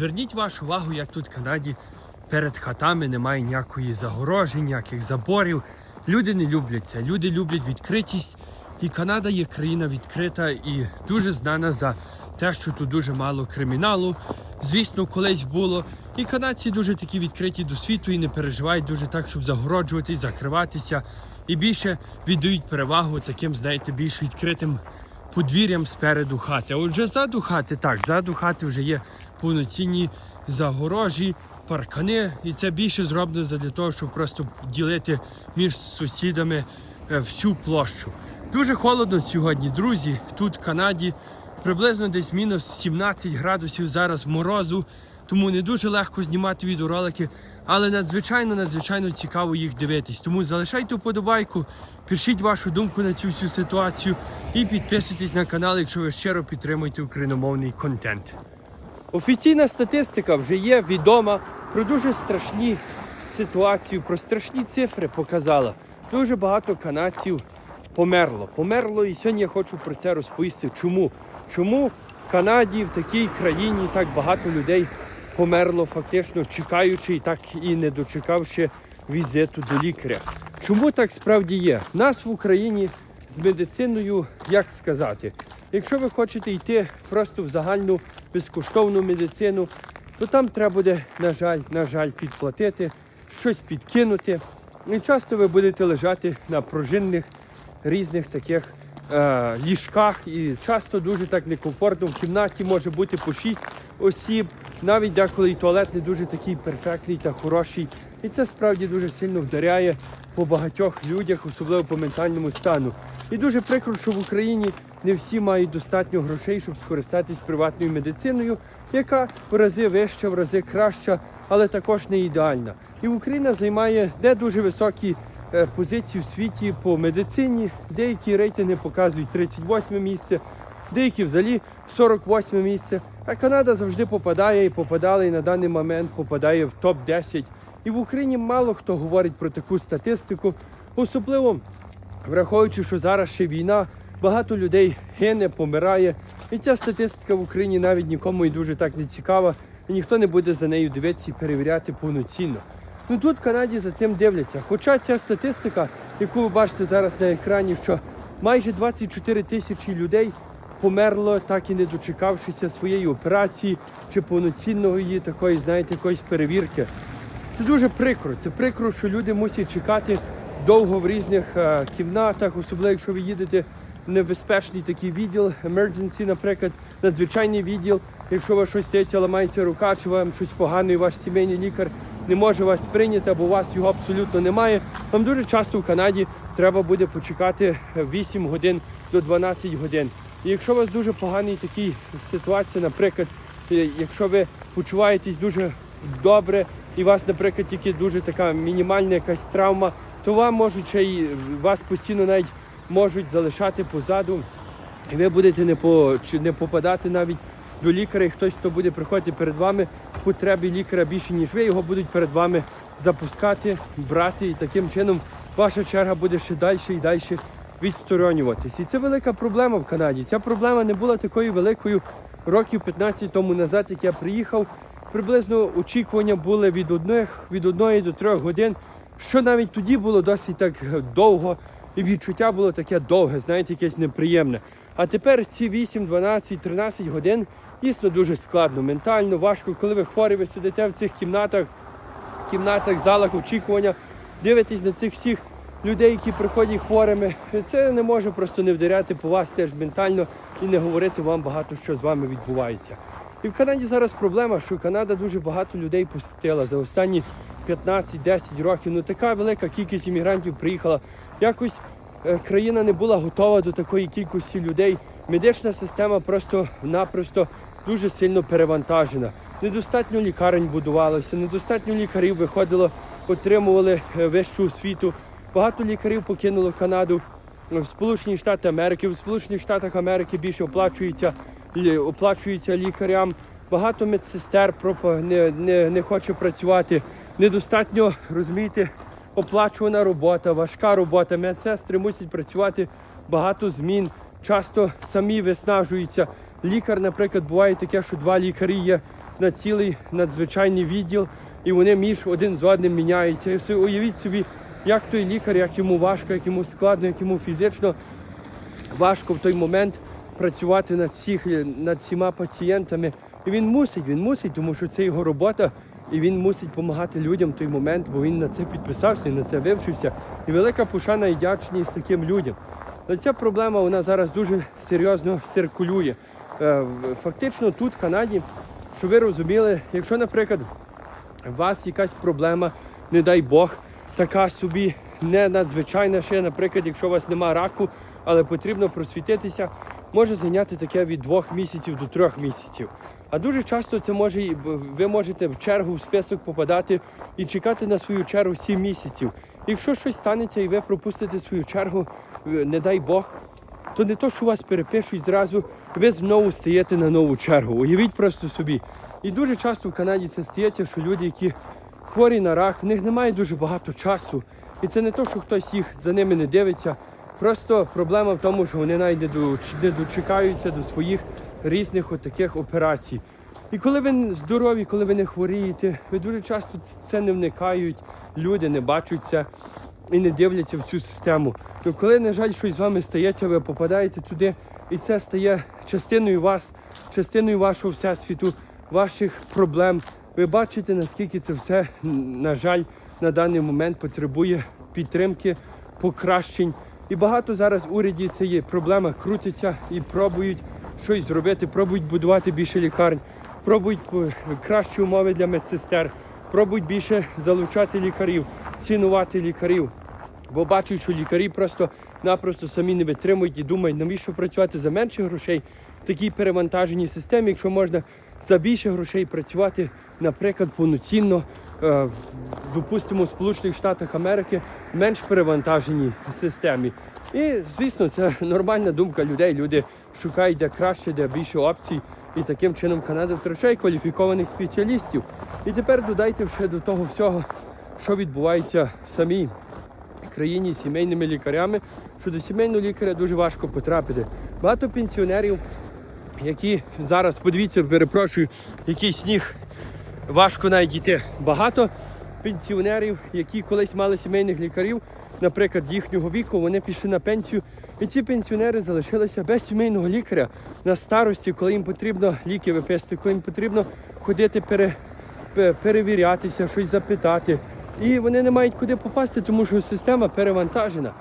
Зверніть вашу увагу, як тут в Канаді перед хатами немає ніякої загорожі, ніяких заборів. Люди не люблять це. Люди люблять відкритість. І Канада є країна відкрита і дуже знана за те, що тут дуже мало криміналу. Звісно, колись було. І канадці дуже такі відкриті до світу і не переживають дуже так, щоб загороджуватись, закриватися. І більше віддають перевагу таким, знаєте, більш відкритим подвір'ям спереду хати. А отже, ззаду хати, так, ззаду хати вже є повноцінні загорожі, паркани, і це більше зроблено для того, щоб просто ділити між сусідами е, всю площу. Дуже холодно сьогодні, друзі. Тут в Канаді приблизно десь мінус 17 градусів зараз морозу, тому не дуже легко знімати відеоролики, але надзвичайно надзвичайно цікаво їх дивитись. Тому залишайте вподобайку, пишіть вашу думку на цю всю ситуацію і підписуйтесь на канал, якщо ви щиро підтримуєте україномовний контент. Офіційна статистика вже є відома про дуже страшні ситуації, про страшні цифри показала. Дуже багато канадців померло. Померло, і сьогодні я хочу про це розповісти. Чому? Чому в Канаді, в такій країні так багато людей померло, фактично чекаючи і так і не дочекавши візиту до лікаря. Чому так справді є? Нас в Україні з медициною, як сказати, якщо ви хочете йти просто в загальну безкоштовну медицину, то там треба буде, на жаль, на жаль, підплатити, щось підкинути. І часто ви будете лежати на пружинних різних таких е, ліжках, і часто дуже так некомфортно. В кімнаті може бути по 6 осіб, навіть деколи і туалет не дуже такий перфектний та хороший. І це справді дуже сильно вдаряє по багатьох людях, особливо по ментальному стану. І дуже прикро, що в Україні не всі мають достатньо грошей, щоб скористатись приватною медициною, яка в рази вища, в рази краща, але також не ідеальна. І Україна займає не дуже високі е, позиції в світі по медицині. Деякі рейтинги показують 38 місце, деякі взагалі 48 місце. А Канада завжди попадає і попадала, і на даний момент попадає в топ-10. І в Україні мало хто говорить про таку статистику, особливо враховуючи, що зараз ще війна, багато людей гине, помирає. І ця статистика в Україні навіть нікому і дуже так не цікава, і ніхто не буде за нею дивитися і перевіряти повноцінно. Ну тут в Канаді за цим дивляться. Хоча ця статистика, яку ви бачите зараз на екрані, що майже 24 тисячі людей померло, так і не дочекавшися своєї операції чи повноцінної такої, знаєте, якоїсь перевірки. Це дуже прикро. Це прикро, що люди мусять чекати довго в різних е, кімнатах, особливо якщо ви їдете в небезпечний такий відділ, emergency, наприклад, надзвичайний відділ. Якщо у вас щось стається, ламається рука, чи вам щось погано, і ваш сімейний лікар не може вас прийняти, або у вас його абсолютно немає. Вам дуже часто в Канаді треба буде почекати 8 годин до 12 годин. І якщо у вас дуже поганий такий ситуація, наприклад, е, якщо ви почуваєтесь дуже добре, і у вас, наприклад, тільки дуже така мінімальна якась травма, то вам можуть ще й вас постійно навіть можуть залишати позаду, і ви будете не по не попадати навіть до лікаря, і хтось, хто буде приходити перед вами в потребі лікаря більше, ніж ви, його будуть перед вами запускати, брати, і таким чином ваша черга буде ще далі і далі відсторонюватись. І це велика проблема в Канаді. Ця проблема не була такою великою років 15 тому назад, як я приїхав. Приблизно очікування були від одних від одної до трьох годин, що навіть тоді було досить так довго, і відчуття було таке довге, знаєте, якесь неприємне. А тепер ці 8, 12, 13 годин дійсно дуже складно, ментально, важко, коли ви хворі, ви сидите в цих кімнатах, кімнатах, залах очікування, дивитесь на цих всіх людей, які приходять хворими. Це не може просто не вдаряти по вас теж ментально і не говорити вам багато, що з вами відбувається. І в Канаді зараз проблема, що Канада дуже багато людей посетила за останні 15-10 років. Ну така велика кількість іммігрантів приїхала. Якось е, країна не була готова до такої кількості людей. Медична система просто-напросто дуже сильно перевантажена. Недостатньо лікарень будувалося, недостатньо лікарів виходило, отримували е, вищу освіту. Багато лікарів покинуло Канаду в Сполучені Штати Америки. В Сполучених Штатах Америки більше оплачується, оплачується лікарям. Багато медсестер не, не, не хоче працювати. Недостатньо, розумієте, оплачувана робота, важка робота. Медсестри мусять працювати багато змін, часто самі виснажуються. Лікар, наприклад, буває таке, що два лікарі є на цілий надзвичайний відділ, і вони між один з одним міняються. І все, уявіть собі, як той лікар, як йому важко, як йому складно, як йому фізично важко в той момент працювати над всіх над всіма пацієнтами. І він мусить, він мусить, тому що це його робота, і він мусить допомагати людям в той момент, бо він на це підписався і на це вивчився. І велика пошана і вдячність таким людям. Але ця проблема вона зараз дуже серйозно циркулює. Е, Фактично тут, в Канаді, що ви розуміли, якщо, наприклад, у вас якась проблема, не дай Бог, така собі не надзвичайна ще, наприклад, якщо у вас нема раку, але потрібно просвітитися, може зайняти таке від двох місяців до трьох місяців. А дуже часто це може ви можете в чергу в список попадати і чекати на свою чергу 7 місяців. Якщо щось станеться і ви пропустите свою чергу, е, не дай Бог, то не то, що вас перепишуть зразу, ви знову стаєте на нову чергу. Уявіть просто собі. І дуже часто в Канаді це стається, що люди, які хворі на рак, в них немає дуже багато часу. І це не то, що хтось їх за ними не дивиться. Просто проблема в тому, що вони навіть не дочекаються до своїх різних отаких операцій. І коли ви здорові, коли ви не хворієте, ви дуже часто це не вникають, люди не бачать це і не дивляться в цю систему. То коли, на жаль, щось з вами стається, ви попадаєте туди, і це стає частиною вас, частиною вашого всесвіту, ваших проблем. Ви бачите, наскільки це все, на жаль, на даний момент потребує підтримки, покращень. І багато зараз в уряді це є проблема, крутяться і пробують щось зробити, пробують будувати більше лікарень, пробують кращі умови для медсестер, пробують більше залучати лікарів, цінувати лікарів. Бо бачу, що лікарі просто-напросто самі не витримують і думають, навіщо працювати за менше грошей в такій перевантаженій системі, якщо можна за більше грошей працювати, наприклад, повноцінно, допустимо, в Сполучених Штатах Америки менш перевантаженій системі. І, звісно, це нормальна думка людей. Люди шукають де краще, де більше опцій. І таким чином Канада втрачає кваліфікованих спеціалістів. І тепер додайте ще до того всього, що відбувається в самій країні з сімейними лікарями, що до сімейного лікаря дуже важко потрапити. Багато пенсіонерів, які зараз, подивіться, перепрошую, який сніг важко навіть. Багато пенсіонерів, які колись мали сімейних лікарів, наприклад, з їхнього віку, вони пішли на пенсію. І ці пенсіонери залишилися без сімейного лікаря на старості, коли їм потрібно ліки виписати, коли їм потрібно ходити пере, перевірятися, щось запитати. І вони не мають куди попасти, тому що система перевантажена.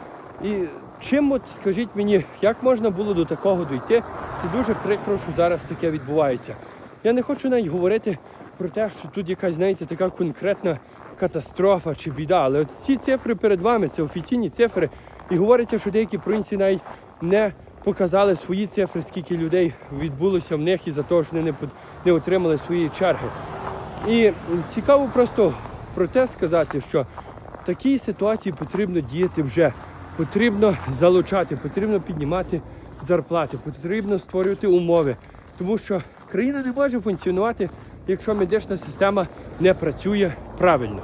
І чим, от скажіть мені, як можна було до такого дійти? Це дуже прикро, що зараз таке відбувається. Я не хочу навіть говорити про те, що тут якась, знаєте, така конкретна катастрофа чи біда. Але от ці цифри перед вами, це офіційні цифри. І говориться, що деякі провінції навіть не показали свої цифри, скільки людей відбулося в них із-за того, що вони не, не отримали свої черги. І цікаво просто про те сказати, що в такій ситуації потрібно діяти вже. Потрібно залучати, потрібно піднімати зарплати, потрібно створювати умови. Тому що країна не може функціонувати, якщо медична система не працює правильно.